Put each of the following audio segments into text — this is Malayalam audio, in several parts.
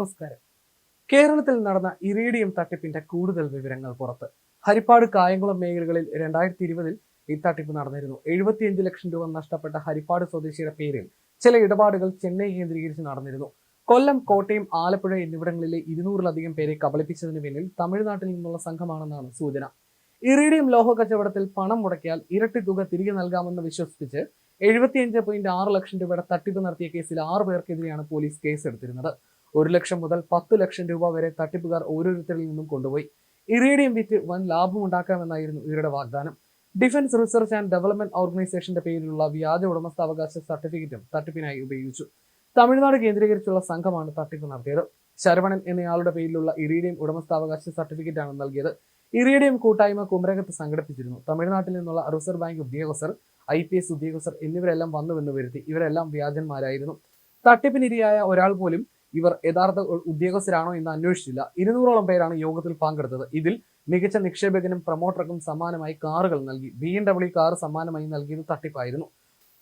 നമസ്കാരം. കേരളത്തിൽ നടന്ന ഇറീഡിയം തട്ടിപ്പിന്റെ കൂടുതൽ വിവരങ്ങൾ പുറത്ത്. ഹരിപ്പാട് കായംകുളം മേഖലകളിൽ രണ്ടായിരത്തി ഇരുപതിൽ ഈ തട്ടിപ്പ് നടന്നിരുന്നു. എഴുപത്തിയഞ്ച് ലക്ഷം രൂപ നഷ്ടപ്പെട്ട ഹരിപ്പാട് സ്വദേശിയുടെ പേരിൽ ചില ഇടപാടുകൾ ചെന്നൈ കേന്ദ്രീകരിച്ച് നടന്നിരുന്നു. കൊല്ലം കോട്ടയം ആലപ്പുഴ എന്നിവിടങ്ങളിലെ ഇരുന്നൂറിലധികം പേരെ കബളിപ്പിച്ചതിന് പിന്നിൽ തമിഴ്നാട്ടിൽ നിന്നുള്ള സംഘമാണെന്നാണ് സൂചന. ഇറീഡിയം ലോഹ കച്ചവടത്തിൽ പണം മുടക്കിയാൽ ഇരട്ടി തുക തിരികെ നൽകാമെന്ന് വിശ്വസിപ്പിച്ച് എഴുപത്തിയഞ്ച് പോയിന്റ് ആറ് ലക്ഷം രൂപയുടെ തട്ടിപ്പ് നടത്തിയ കേസിൽ ആറ് പേർക്കെതിരെയാണ് പോലീസ് കേസെടുത്തിരുന്നത്. ഒരു ലക്ഷം മുതൽ പത്ത് ലക്ഷം രൂപ വരെ തട്ടിപ്പുകാർ ഓരോരുത്തരിൽ നിന്നും കൊണ്ടുപോയി. ഇറേഡിയം വിറ്റ് വൻ ലാഭം ഉണ്ടാക്കാമെന്നായിരുന്നു ഇവരുടെ വാഗ്ദാനം. ഡിഫൻസ് റിസർച്ച് ആൻഡ് ഡെവലപ്മെന്റ് ഓർഗനൈസേഷന്റെ പേരിലുള്ള വ്യാജ ഉടമസ്ഥാവകാശ സർട്ടിഫിക്കറ്റും തട്ടിപ്പിനായി ഉപയോഗിച്ചു. തമിഴ്നാട് കേന്ദ്രീകരിച്ചുള്ള സംഘമാണ് തട്ടിപ്പ് നടത്തിയത്. ശരവണൻ എന്നയാളുടെ പേരിലുള്ള ഇറീഡിയം ഉടമസ്ഥാവകാശ സർട്ടിഫിക്കറ്റാണ് നൽകിയത്. ഇറീഡിയം കൂട്ടായ്മ കുമരകത്ത് സംഘടിപ്പിച്ചിരുന്നു. തമിഴ്നാട്ടിൽ നിന്നുള്ള റിസർവ് ബാങ്ക് ഉദ്യോഗസ്ഥർ ഐ പി എസ് ഉദ്യോഗസ്ഥർ എന്നിവരെല്ലാം വന്നുവെന്ന് വരുത്തി ഇവരെല്ലാം വ്യാജന്മാരായിരുന്നു. തട്ടിപ്പിനിരയായ ഒരാൾ പോലും ഇവർ യഥാർത്ഥ ഉദ്യോഗസ്ഥരാണോ എന്ന് അന്വേഷിച്ചില്ല. ഇരുന്നൂറോളം പേരാണ് യോഗത്തിൽ പങ്കെടുത്തത്. ഇതിൽ മികച്ച നിക്ഷേപകനും പ്രൊമോട്ടർക്കും സമ്മാനമായി കാറുകൾ നൽകി. ബി എം ഡബ്ല്യു കാർ സമ്മാനമായി നൽകിയത് തട്ടിപ്പായിരുന്നു.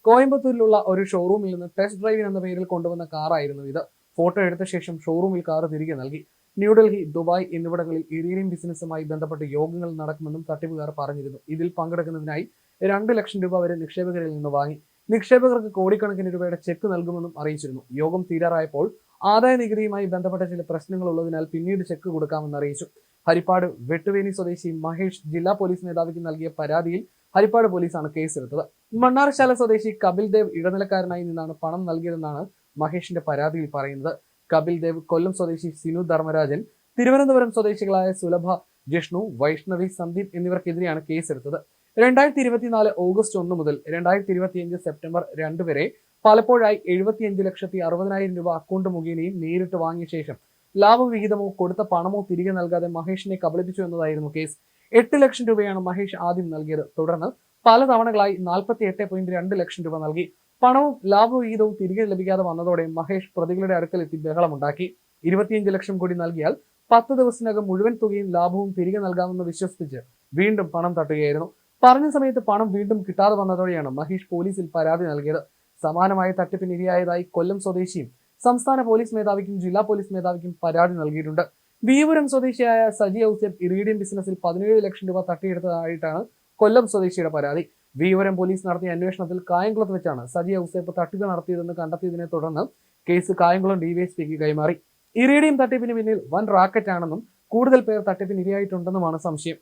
കോയമ്പത്തൂരിലുള്ള ഒരു ഷോറൂമിൽ നിന്ന് ടെസ്റ്റ് ഡ്രൈവിൻ എന്ന പേരിൽ കൊണ്ടുവന്ന കാറായിരുന്നു ഇത്. ഫോട്ടോ എടുത്ത ശേഷം ഷോറൂമിൽ കാർ തിരികെ നൽകി. ന്യൂഡൽഹി ദുബായ് എന്നിവിടങ്ങളിൽ ഇരിയും ബിസിനസ്സുമായി ബന്ധപ്പെട്ട് യോഗങ്ങൾ നടക്കുമെന്നും തട്ടിപ്പുകാർ പറഞ്ഞിരുന്നു. ഇതിൽ പങ്കെടുക്കുന്നതിനായി രണ്ട് ലക്ഷം രൂപ വരെ നിക്ഷേപകരിൽ നിന്ന് വാങ്ങി. നിക്ഷേപകർക്ക് കോടിക്കണക്കിന് രൂപയുടെ ചെക്ക് നൽകുമെന്നും അറിയിച്ചിരുന്നു. യോഗം തീരാറായപ്പോൾ ആദായ നികുതിയുമായി ബന്ധപ്പെട്ട ചില പ്രശ്നങ്ങൾ ഉള്ളതിനാൽ പിന്നീട് ചെക്ക് കൊടുക്കാമെന്ന് അറിയിച്ചു. ഹരിപ്പാട് വെട്ടുവേനി സ്വദേശി മഹേഷ് ജില്ലാ പോലീസ് മേധാവിക്ക് നൽകിയ പരാതിയിൽ ഹരിപ്പാട് പോലീസാണ് കേസെടുത്തത്. മണ്ണാർശാല സ്വദേശി കപിൽ ദേവ് ഇടനിലക്കാരനായി നിന്നാണ് പണം നൽകിയതെന്നാണ് മഹേഷിന്റെ പരാതിയിൽ പറയുന്നത്. കപിൽ ദേവ് കൊല്ലം സ്വദേശി സിനു ധർമ്മരാജൻ തിരുവനന്തപുരം സ്വദേശികളായ സുലഭ ജിഷ്ണു വൈഷ്ണവി സന്ദീപ് എന്നിവർക്കെതിരെയാണ് കേസെടുത്തത്. രണ്ടായിരത്തി ഇരുപത്തിനാല് ഓഗസ്റ്റ് ഒന്ന് മുതൽ രണ്ടായിരത്തി ഇരുപത്തിയഞ്ച് സെപ്റ്റംബർ രണ്ട് വരെ പലപ്പോഴായി എഴുപത്തിയഞ്ച് ലക്ഷത്തി അറുപതിനായിരം രൂപ അക്കൗണ്ട് മുഖേനയും നേരിട്ട് വാങ്ങിയ ശേഷം ലാഭവിഹിതമോ കൊടുത്ത പണമോ തിരികെ നൽകാതെ മഹേഷിനെ കബളിപ്പിച്ചു എന്നതായിരുന്നു കേസ് എട്ട് ലക്ഷം രൂപയാണ് മഹേഷ് ആദ്യം നൽകിയത്. തുടർന്ന് പല തവണകളായി നാൽപ്പത്തി എട്ട് പോയിന്റ് രണ്ട് ലക്ഷം രൂപ നൽകി. പണവും ലാഭവിഹിതവും തിരികെ ലഭിക്കാതെ വന്നതോടെ മഹേഷ് പ്രതികളുടെ അടുക്കലെത്തി ബഹളമുണ്ടാക്കി. ഇരുപത്തിയഞ്ച് ലക്ഷം കൂടി നൽകിയാൽ പത്ത് ദിവസത്തിനകം മുഴുവൻ തുകയും ലാഭവും തിരികെ നൽകാമെന്ന് വിശ്വസിപ്പിച്ച് വീണ്ടും പണം തട്ടുകയായിരുന്നു. പറഞ്ഞ സമയത്ത് പണം വീണ്ടും കിട്ടാതെ വന്നതോടെയാണ് മഹേഷ് പോലീസിൽ പരാതി നൽകിയത്. സമാനമായ തട്ടിപ്പിന് ഇരയായതായി കൊല്ലം സ്വദേശിയും സംസ്ഥാന പോലീസ് മേധാവിക്കും ജില്ലാ പോലീസ് മേധാവിക്കും പരാതി നൽകിയിട്ടുണ്ട്. വിയപുരം സ്വദേശിയായ സജി ഔസേബ് ഇറീഡിയം ബിസിനസ്സിൽ പതിനേഴ് ലക്ഷം രൂപ തട്ടിയെടുത്തതായിട്ടാണ് കൊല്ലം സ്വദേശിയുടെ പരാതി. വിയപുരം പോലീസ് നടത്തിയ അന്വേഷണത്തിൽ കായംകുളത്ത് വെച്ചാണ് സജി ഔസേപ്പ് തട്ടിപ്പ് നടത്തിയതെന്ന് കണ്ടെത്തിയതിനെ തുടർന്ന് കേസ് കായംകുളം ഡിവൈഎസ്പിക്ക് കൈമാറി. ഇറീഡിയം തട്ടിപ്പിന് പിന്നിൽ വൻ റാക്കറ്റാണെന്നും കൂടുതൽ പേർ തട്ടിപ്പിന് ഇരയായിട്ടുണ്ടെന്നുമാണ് സംശയം.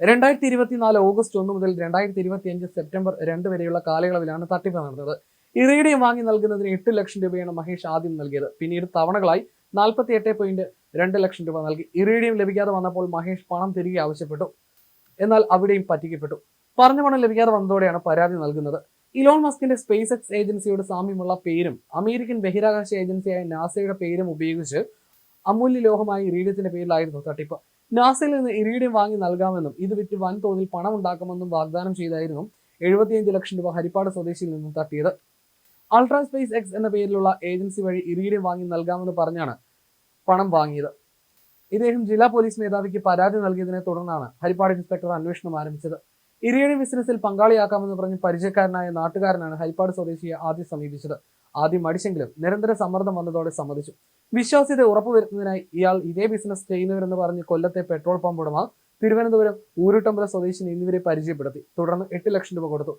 രണ്ടായിരത്തി ഇരുപത്തിനാല് ഓഗസ്റ്റ് ഒന്ന് മുതൽ രണ്ടായിരത്തി ഇരുപത്തി അഞ്ച് സെപ്റ്റംബർ രണ്ട് വരെയുള്ള കാലയളവിലാണ് തട്ടിപ്പ് നടന്നത്. ഇറേഡിയം വാങ്ങി നൽകുന്നതിന് എട്ട് ലക്ഷം രൂപയാണ് മഹേഷ് ആദ്യം നൽകിയത്. പിന്നീട് തവണകളായി നാൽപ്പത്തി എട്ട് പോയിന്റ് രണ്ട് ലക്ഷം രൂപ നൽകി. ഇറേഡിയം ലഭിക്കാതെ വന്നപ്പോൾ മഹേഷ് പണം തിരികെ ആവശ്യപ്പെട്ടു. എന്നാൽ അവിടെയും പറ്റിക്കപ്പെട്ടു. പറഞ്ഞ പണം ലഭിക്കാതെ വന്നതോടെയാണ് പരാതി നൽകുന്നത്. ഇലോൺ മസ്കിന്റെ സ്പേസ് എക്സ് ഏജൻസിയോട് സാമ്യമുള്ള പേരും അമേരിക്കൻ ബഹിരാകാശ ഏജൻസിയായ നാസയുടെ പേരും ഉപയോഗിച്ച് അമൂല്യ ലോഹമായ ഇറീഡിയത്തിന്റെ പേരിലായിരുന്നു തട്ടിപ്പ്. നാസയിൽ നിന്ന് ഇറീഡിയം വാങ്ങി നൽകാമെന്നും ഇത് വിറ്റ് വൻതോതിൽ പണം ഉണ്ടാക്കുമെന്നും വാഗ്ദാനം ചെയ്തായിരുന്നു എഴുപത്തിയഞ്ച് ലക്ഷം രൂപ ഹരിപ്പാട് സ്വദേശിയിൽ നിന്നും തട്ടിയത്. അൾട്രാ സ്പേസ് എക്സ് എന്ന പേരിലുള്ള ഏജൻസി വഴി ഇറീഡിയം വാങ്ങി നൽകാമെന്ന് പറഞ്ഞാണ് പണം വാങ്ങിയത്. ഇദ്ദേഹം ജില്ലാ പോലീസ് മേധാവിക്ക് പരാതി നൽകിയതിനെ തുടർന്നാണ് ഹരിപ്പാട് ഇൻസ്പെക്ടർ അന്വേഷണം ആരംഭിച്ചത്. ഇറിയടി ബിസിനസ്സിൽ പങ്കാളിയാക്കാമെന്ന് പറഞ്ഞ് പരിചയക്കാരനായ നാട്ടുകാരനാണ് ഹരിപ്പാട് സ്വദേശിയെ ആദ്യം സമീപിച്ചത്. ആദ്യം മടിച്ചെങ്കിലും നിരന്തര സമ്മർദ്ദം വന്നതോടെ സമ്മതിച്ചു. വിശ്വാസ്യത ഉറപ്പുവരുത്തുന്നതിനായി ഇയാൾ ഇതേ ബിസിനസ് ചെയ്യുന്നവരെന്ന് പറഞ്ഞ് കൊല്ലത്തെ പെട്രോൾ പമ്പ് ഉടമ തിരുവനന്തപുരം ഊരുട്ടമ്പല സ്വദേശി എന്നിവരെ പരിചയപ്പെടുത്തി. തുടർന്ന് എട്ട് ലക്ഷം രൂപ കൊടുത്തു.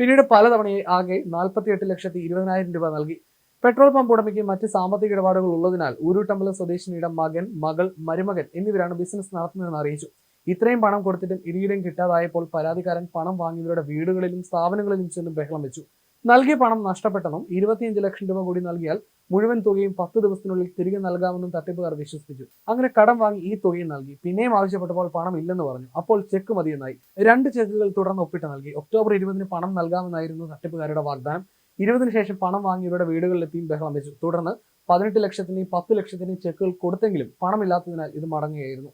പിന്നീട് പലതവണയായി ആകെ നാൽപ്പത്തി എട്ട് ലക്ഷത്തി ഇരുപതിനായിരം രൂപ നൽകി. പെട്രോൾ പമ്പ് ഉടമയ്ക്ക് മറ്റ് സാമ്പത്തിക ഇടപാടുകൾ ഉള്ളതിനാൽ ഊരുട്ടമ്പല സ്വദേശിനിയുടെ മകൻ മകൾ മരുമകൻ എന്നിവരാണ് ബിസിനസ് നടത്തുന്നതെന്ന് അറിയിച്ചു. ഇത്രയും പണം കൊടുത്തിട്ടും ഇരിയിടം കിട്ടാതായപ്പോൾ പരാതിക്കാരൻ പണം വാങ്ങിയവരുടെ വീടുകളിലും സ്ഥാപനങ്ങളിലും ചെന്നും ബഹളം വെച്ചു. നൽകിയ പണം നഷ്ടപ്പെട്ടെന്നും ഇരുപത്തിയഞ്ച് ലക്ഷം രൂപ കൂടി നൽകിയാൽ മുഴുവൻ തുകയും പത്ത് ദിവസത്തിനുള്ളിൽ തിരികെ നൽകാമെന്നും തട്ടിപ്പുകാർ വിശ്വസിപ്പിച്ചു. അങ്ങനെ കടം വാങ്ങി ഈ തുകയും നൽകി. പിന്നെയും ആവശ്യപ്പെട്ടപ്പോൾ പണം ഇല്ലെന്ന് പറഞ്ഞു. അപ്പോൾ ചെക്ക് മതിയെന്നായി. രണ്ട് ചെക്കുകൾ തുടർന്ന് ഒപ്പിട്ട് നൽകി. ഒക്ടോബർ ഇരുപതിന് പണം നൽകാമെന്നായിരുന്നു തട്ടിപ്പുകാരുടെ വാഗ്ദാനം. ഇരുപതിന് ശേഷം പണം വാങ്ങിയവരുടെ വീടുകളിലെത്തിയും ബഹളം വെച്ചു. തുടർന്ന് പതിനെട്ട് ലക്ഷത്തിന്റെയും പത്ത് ലക്ഷത്തിന്റെയും ചെക്കുകൾ കൊടുത്തെങ്കിലും പണമില്ലാത്തതിനാൽ ഇത് മടങ്ങുകയായിരുന്നു.